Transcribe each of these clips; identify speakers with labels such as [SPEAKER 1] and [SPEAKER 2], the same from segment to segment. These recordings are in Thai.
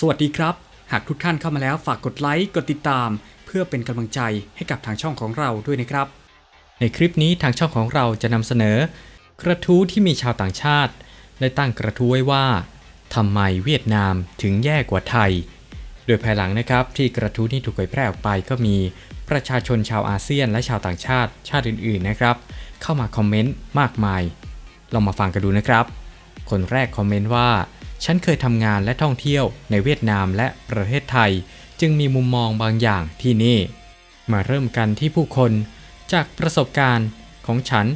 [SPEAKER 1] สวัสดีครับ หากทุกท่านเข้ามาแล้วฝากกดไลค์กดติดตาม เพื่อเป็นกำลังใจให้กับทางช่องของเราด้วยนะครับ ในคลิปนี้ทางช่องของเราจะนำเสนอ กระทู้ที่มีชาวต่างชาติได้ตั้งกระทู้ไว้ว่าทำไมเวียดนามถึงแย่กว่าไทย โดยภายหลังนะครับที่กระทู้นี้ถูกเผยแพร่ออกไปก็มีประชาชนชาวอาเซียนและชาวต่างชาติชาติอื่นๆนะครับ เข้ามาคอมเมนต์มากมาย ลองมาฟังกันดูนะครับ คนแรกคอมเมนต์ว่า ฉันเคยทำงานและท่องเที่ยวในเวียดนามและประเทศไทย จึงมีมุมมองบางอย่างที่นี่ มาเริ่มกันที่ผู้คน จากประสบการณ์ของฉัน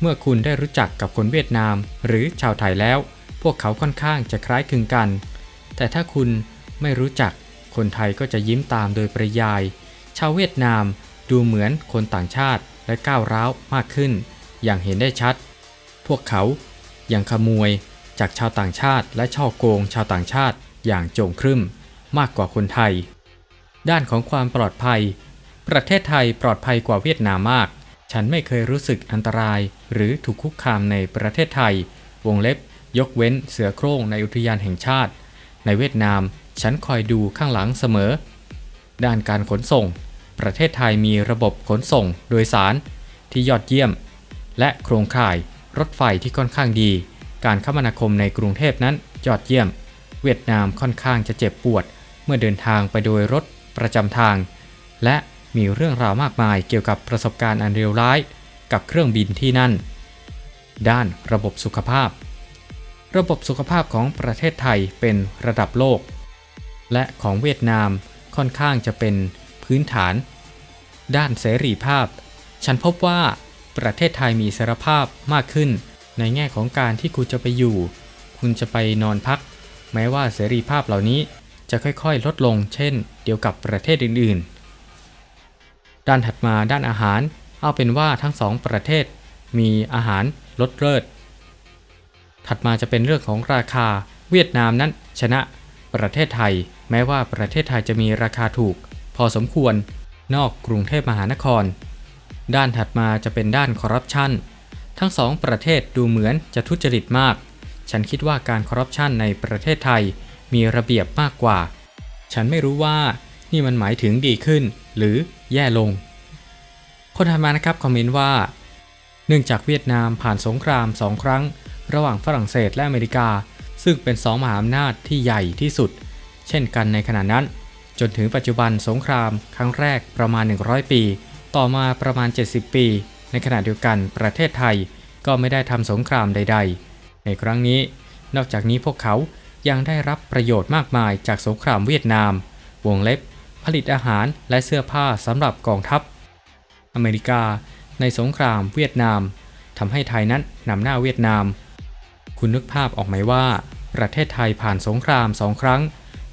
[SPEAKER 1] เมื่อคุณได้รู้จักกับคนเวียดนาม หรือชาวไทยแล้ว พวกเขาค่อนข้างจะคล้ายคลึงกัน แต่ถ้าคุณไม่รู้จักคนไทยก็จะยิ้มตามโดยปริยาย ชาวเวียดนามดูเหมือนคนต่างชาติและก้าวร้าวมากขึ้น อย่างเห็นได้ชัด พวกเขายังขโมย จากชาวต่างชาติ และช่อโกงชาวต่างชาติอย่างโจงครึ่มมากกว่าคนไทย ด้านของความปลอดภัย ประเทศไทยปลอดภัยกว่าเวียดนามมาก ฉันไม่เคยรู้สึกอันตราย หรือถูกคุกคามในประเทศไทย วงเล็บ ยกเว้นเสือโคร่งในอุทยานแห่งชาติ ในเวียดนาม ฉันคอยดูข้างหลังเสมอ ด้านการขนส่ง ประเทศไทยมีระบบขนส่งโดยสารที่ยอดเยี่ยม และโครงข่ายรถไฟที่ค่อนข้างดี การคมนาคมในกรุงเทพนั้นยอดเยี่ยม เวียดนามค่อนข้างจะเจ็บปวด เมื่อเดินทางไปโดยรถประจำทาง และมีเรื่องราวมากมายเกี่ยวกับประสบการณ์อันเลวร้าย กับเครื่องบินที่นั่น ด้านระบบสุขภาพ ระบบสุขภาพของประเทศไทยเป็นระดับโลก และของเวียดนามค่อนข้างจะเป็นพื้นฐาน ด้านเสรีภาพ ฉันพบว่าประเทศไทยมีเสรีภาพมากขึ้น ในแง่ของการที่คุณจะไปอยู่ คุณจะไปนอนพัก แม้ว่าเสรีภาพเหล่านี้จะค่อยๆ ลดลง เช่น เดียวกับประเทศอื่นๆ ด้านถัดมาด้านอาหาร เอาเป็นว่าทั้งสองประเทศ มีอาหารลดเลิศ ถัดมาจะเป็นเรื่องของราคา เวียดนามนั้น ชนะประเทศไทย แม้ว่าประเทศไทยจะมีราคาถูก พอสมควร นอกกรุงเทพมหานคร ด้านถัดมาจะเป็นด้านคอร์รัปชัน ทั้งสองประเทศดูเหมือนจะทุจริตมาก ฉันคิดว่าการคอร์รัปชันในประเทศไทยมีระเบียบมากกว่า ฉันไม่รู้ว่านี่มันหมายถึงดีขึ้น หรือแย่ลง คนถัดมานะครับคอมเมนต์ว่า เนื่องจากเวียดนามผ่านสงครามสองครั้ง ระหว่างฝรั่งเศสและอเมริกา ซึ่งเป็นสองมหาอำนาจที่ใหญ่ที่สุด เช่นกันในขณะนั้น จนถึงปัจจุบันสงครามครั้งแรกประมาณ 100 ปี ต่อมาประมาณ 70 ปี ในขณะเดียวกันประเทศไทยก็ไม่ได้ทำสงครามใด ๆ ในครั้งนี้ นอกจากนี้พวกเขายังได้รับประโยชน์มากมายจากสงครามเวียดนาม วงเล็บ ผลิตอาหารและเสื้อผ้าสำหรับกองทัพ อเมริกาในสงครามเวียดนามทำให้ไทยนั้นนำหน้าเวียดนาม คุณนึกภาพออกไหมว่า ประเทศไทยผ่านสงครามสองครั้ง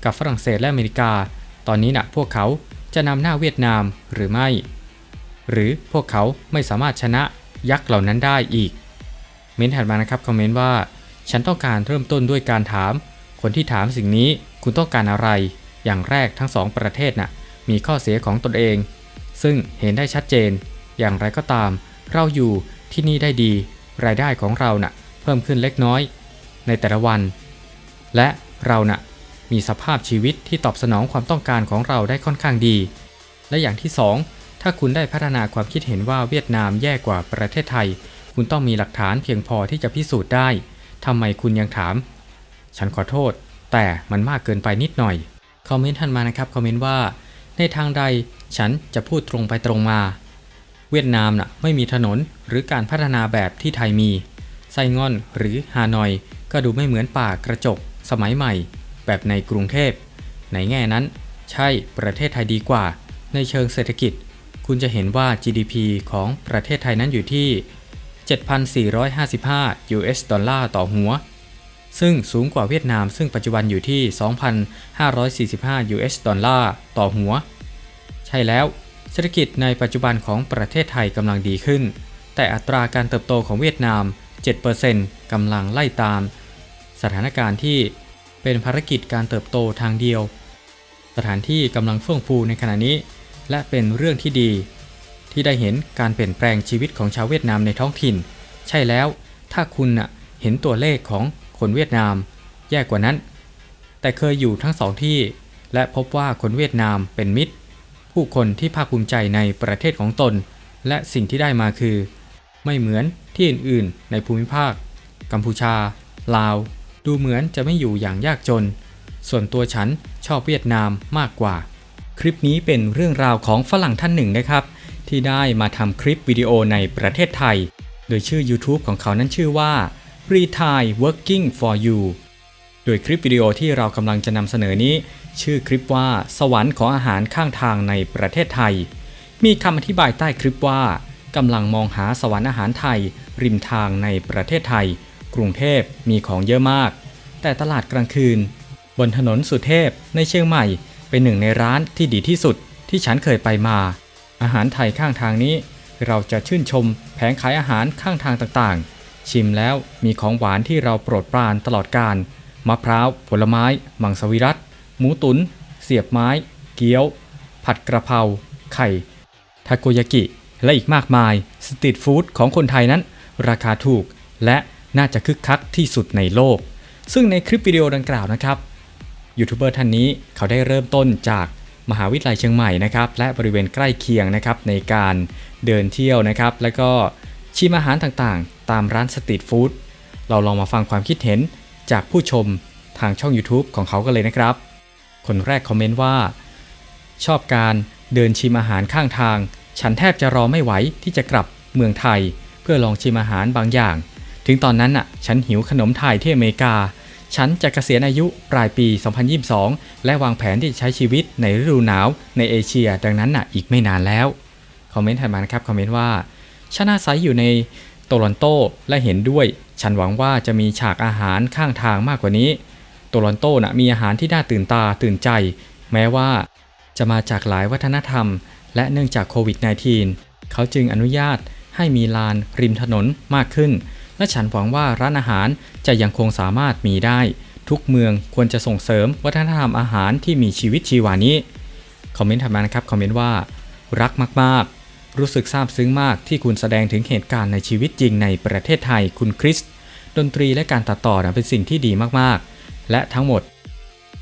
[SPEAKER 1] กับฝรั่งเศสและอเมริกา ตอนนี้นะพวกเขาจะนำหน้าเวียดนามหรือไม่ หรือพวกเขาไม่สามารถชนะยักษ์เหล่านั้นได้อีก เม้นถัดมานะครับคอมเมนต์ว่า ฉันต้องการเริ่มต้นด้วยการถาม คนที่ถามสิ่งนี้คุณต้องการอะไร อย่างแรกทั้งสองประเทศน่ะมีข้อเสียของตนเอง ซึ่งเห็นได้ชัดเจน อย่างไรก็ตาม เราอยู่ที่นี่ได้ดี รายได้ของเราน่ะเพิ่มขึ้นเล็กน้อย ในแต่ละวัน และเราน่ะมีสภาพชีวิตที่ตอบสนองความต้องการของเราได้ค่อนข้างดี และอย่างที่2 ถ้าคุณได้พัฒนาความคิดเห็นว่าเวียดนามแย่กว่าประเทศไทย คุณต้องมีหลักฐานเพียงพอที่จะพิสูจน์ได้ทำไมคุณยังถาม ฉันขอโทษ แต่มันมากเกินไปนิดหน่อย คอมเมนต์ทันมานะครับ คอมเมนต์ว่า ในทางใดฉันจะพูดตรงไปตรงมา เวียดนามน่ะไม่มีถนนหรือการพัฒนาแบบที่ไทยมี ไซงอนหรือฮานอย ก็ดูไม่เหมือนป่ากระจก สมัยใหม่ แบบในกรุงเทพ ในแง่นั้น ใช่ประเทศไทยดีกว่า ในเชิงเศรษฐกิจ คุณจะเห็นว่า GDP ของประเทศไทยนั้นอยู่ที่ 7,455 US ดอลลาร์ต่อหัว ซึ่งสูงกว่าเวียดนามซึ่งปัจจุบันอยู่ที่ 2,545 US ดอลลาร์ต่อหัว ใช่แล้ว เศรษฐกิจในปัจจุบันของประเทศไทยกำลังดีขึ้น แต่อัตราการเติบโตของเวียดนาม 7%กำลังไล่ตาม สถานการณ์ที่เป็นภารกิจการเติบโตทางเดียว สถานที่กำลังเฟื่องฟูในขณะนี้ และเป็นเรื่องที่ดี ที่ได้เห็นการเปลี่ยนแปลงชีวิตของชาวเวียดนามในท้องถิ่น ใช่แล้ว ถ้าคุณน่ะเห็นตัวเลขของคนเวียดนาม แย่กว่านั้น แต่เคยอยู่ทั้งสองที่ และพบว่าคนเวียดนามเป็นมิตร ผู้คนที่ภาคภูมิใจในประเทศของตน และสิ่งที่ได้มาคือ ไม่เหมือนที่อื่นๆ ในภูมิภาค กัมพูชา ลาว ดูเหมือนจะไม่อยู่อย่างยากจน ส่วนตัวฉันชอบเวียดนามมากกว่า คลิปนี้เป็นเรื่องราวของฝรั่งท่านหนึ่งนะครับ ที่ได้มาทำคลิปวิดีโอในประเทศไทย โดยชื่อ YouTube ของเขานั้นชื่อว่า r e t i e Working for You โดยคลิปวิดีโอที่เรากำลังจะนำเสนอนี้ ชื่อคลิปว่าสวรรค์ของอาหารข้างทางในประเทศไทย มีคำอธิบายใต้คลิปว่ากำลังมองหาสวรรค์อาหารไทย ริมทางในประเทศไทย กรุงเทพมีของเยอะมาก แต่ตลาดกลางคืน บนถนนสุเทพในเชียงใหม่ เป็นหนึ่งในร้านที่ดีที่สุดที่ฉันเคยไปมา อาหารไทยข้างทางนี้ เราจะชื่นชมแผงขายอาหารข้างทางต่างๆ ชิมแล้วมีของหวานที่เราโปรดปรานตลอดการมะพร้าว ผลไม้ มังสวิรัตหมูตุนเสียบไม้ เกี๊ยว ผัดกระเพราไข่ทาโกยากิ และอีกมากมาย สตรีทฟู้ดของคนไทยนั้น ราคาถูกและน่าจะคึกคักที่สุดในโลก ซึ่งในคลิปวิดีโอดังกล่าวนะครับ ยูทูบเบอร์ท่านนี้เขาได้เริ่มต้นจากมหาวิทยาลัยเชียงใหม่นะครับและบริเวณใกล้เคียงนะครับในการเดินเที่ยวนะครับ แล้วก็ชิมอาหารต่างๆ ตามร้านสตรีทฟู้ดเราลองมาฟังความคิดเห็นจากผู้ชมทางช่อง YouTube ของเขากันเลยนะครับ คนแรกคอมเมนต์ว่า ชอบการเดินชิมอาหารข้างทาง ฉันแทบจะรอไม่ไหวที่จะกลับเมืองไทย เพื่อลองชิมอาหารบางอย่าง ถึงตอนนั้นน่ะฉันหิวขนมไทยที่อเมริกา ฉันจะเกษียณอายุปลายปี 2022 และวางแผนที่จะใช้ชีวิตในฤดูหนาวในเอเชีย ดังนั้นน่ะอีกไม่นานแล้ว คอมเมนต์ถัดมานะครับ คอมเมนต์ว่า ฉันอาศัยอยู่ในโตลอนโตและเห็นด้วย ฉันหวังว่าจะมีฉากอาหารข้างทางมากกว่านี้ โตลอนโตนะมีอาหารที่น่าตื่นตาตื่นใจ แม้ว่าจะมาจากหลายวัฒนธรรม และเนื่องจากโควิด -19 เขาจึงอนุญาตให้มีลานริมถนนมากขึ้น และฉันหวังว่าร้านอาหารจะยังคงสามารถมีได้ ทุกเมืองควรจะส่งเสริมวัฒนธรรมอาหารที่มีชีวิตชีวานี้ คอมเมนต์ถัดมานะครับ คอมเมนต์ว่า รักมาก ๆ รู้สึกซาบซึ้งมากที่คุณแสดงถึงเหตุการณ์ในชีวิตจริงในประเทศไทยคุณคริส ดนตรีและการตัดต่อนะเป็นสิ่งที่ดีมาก ๆ และทั้งหมด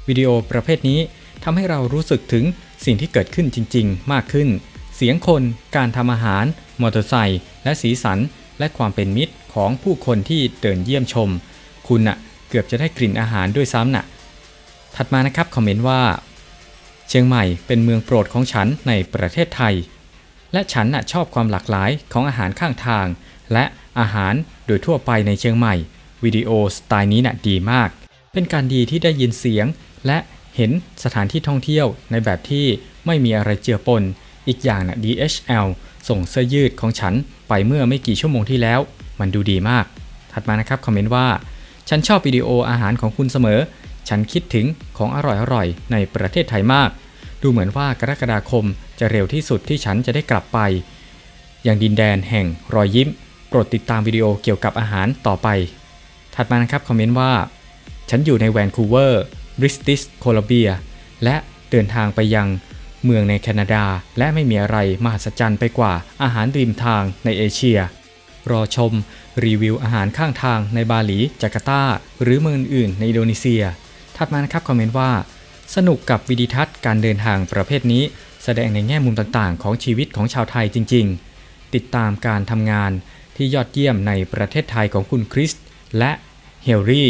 [SPEAKER 1] วิดีโอประเภทนี้ทำให้เรารู้สึกถึงสิ่งที่เกิดขึ้นจริง ๆ มากขึ้น เสียงคน การทำอาหาร มอเตอร์ไซค์ และสีสัน และความเป็นมิตรของผู้คนที่เดินเยี่ยมชม คุณน่ะเกือบจะได้กลิ่นอาหารด้วยซ้ำน่ะ ถัดมานะครับคอมเมนต์ว่า เชียงใหม่เป็นเมืองโปรดของฉันในประเทศไทย และฉันน่ะชอบความหลากหลายของอาหารข้างทาง และอาหารโดยทั่วไปในเชียงใหม่วิดีโอสไตล์นี้น่ะดีมาก เป็นการดีที่ได้ยินเสียง และเห็นสถานที่ท่องเที่ยวในแบบที่ไม่มีอะไรเจือปน อีกอย่างน่ะ DHL ส่งเสื้อยืดของฉันไปเมื่อไม่กี่ชั่วโมงที่แล้ว มันดูดีมาก ถัดมานะครับคอมเมนต์ว่า ฉันชอบวิดีโออาหารของคุณเสมอ ฉันคิดถึงของอร่อยๆในประเทศไทยมาก ดูเหมือนว่ากรกฎาคมจะเร็วที่สุดที่ฉันจะได้กลับไป อย่างดินแดนแห่งรอยยิ้มโปรดติดตามวิดีโอเกี่ยวกับอาหารต่อไป ถัดมานะครับคอมเมนต์ว่า ฉันอยู่ในแวนคูเวอร์บริสติสโคลัมเบียและเดินทางไปยัง เมืองในแคนาดา และไม่มีอะไรมหัศจรรย์ไปกว่าอาหารริมทางในเอเชีย รอชม รีวิวอาหารข้างทางในบาหลี จาการ์ตา หรือเมืองอื่นในอินโดนีเซีย ถัดมานะครับคอมเมนต์ว่า สนุกกับวิดีทัศน์การเดินทางประเภทนี้ แสดงในแง่มุมต่างๆ ของชีวิตของชาวไทยจริง ๆ ติดตามการทำงานที่ยอดเยี่ยมในประเทศไทยของคุณคริสและเฮลรี่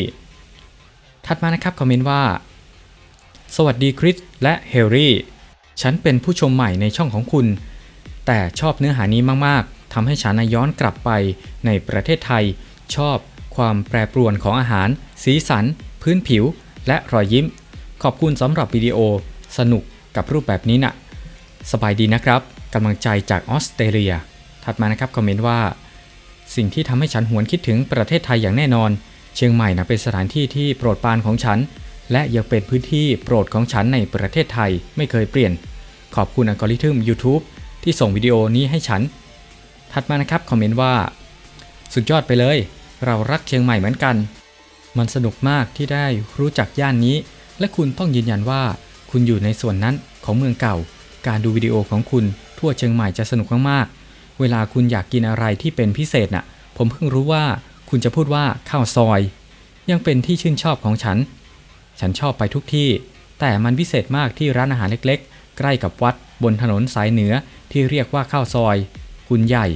[SPEAKER 1] ถัดมานะครับคอมเมนต์ว่า สวัสดีคริสและเฮลรี่ ฉันเป็นผู้ชมใหม่ในช่องของคุณ แต่ชอบเนื้อหานี้มากๆทำให้ฉันย้อนกลับไปในประเทศไทย ชอบความแปรปรวนของอาหาร สีสัน พื้นผิว และรอยยิ้ม ขอบคุณสำหรับวิดีโอ สนุกกับรูปแบบนี้นะ่ะ สบายดีนะครับกำลังใจจากออสเตรเลีย ถัดมานะครับคอมเมนต์ว่า สิ่งที่ทำให้ฉันหวนคิดถึงประเทศไทยอย่างแน่นอน เชียงใหม่นะเป็นสถานที่ที่โปรดปรานของฉัน และยังเป็นพื้นที่โปรดของฉันในประเทศไทยไม่เคยเปลี่ยน ขอบคุณอัลกอริทึม YouTube ที่ส่งวิดีโอนี้ให้ฉัน ถัดมานะครับคอมเมนต์ว่า สุดยอดไปเลย เรารักเชียงใหม่เหมือนกัน มันสนุกมากที่ได้รู้จักย่านนี้ และคุณต้องยืนยันว่า คุณอยู่ในส่วนนั้นของเมืองเก่า การดูวิดีโอของคุณทั่วเชียงใหม่จะสนุกมากๆ เวลาคุณอยากกินอะไรที่เป็นพิเศษน่ะ ผมเพิ่งรู้ว่าคุณจะพูดว่าข้าวซอย ยังเป็นที่ชื่นชอบของฉัน ฉันชอบไปทุกที่ แต่มันพิเศษมากที่ร้านอาหารเล็กๆ ใกล้กับวัดบนถนนสายเหนือที่เรียกว่าข้าวซอยคุณใหญ่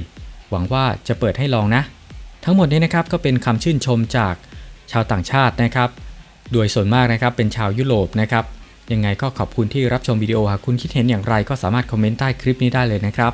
[SPEAKER 1] หวังว่าจะเปิดให้ลองนะ ทั้งหมดนี้นะครับก็เป็นคำชื่นชมจากชาวต่างชาตินะครับ โดยส่วนมากนะครับเป็นชาวยุโรปนะครับยังไงก็ขอบคุณที่รับชมวิดีโอหากคุณคิดเห็นอย่างไรก็สามารถคอมเมนต์ใต้คลิปนี้ได้เลยนะครับ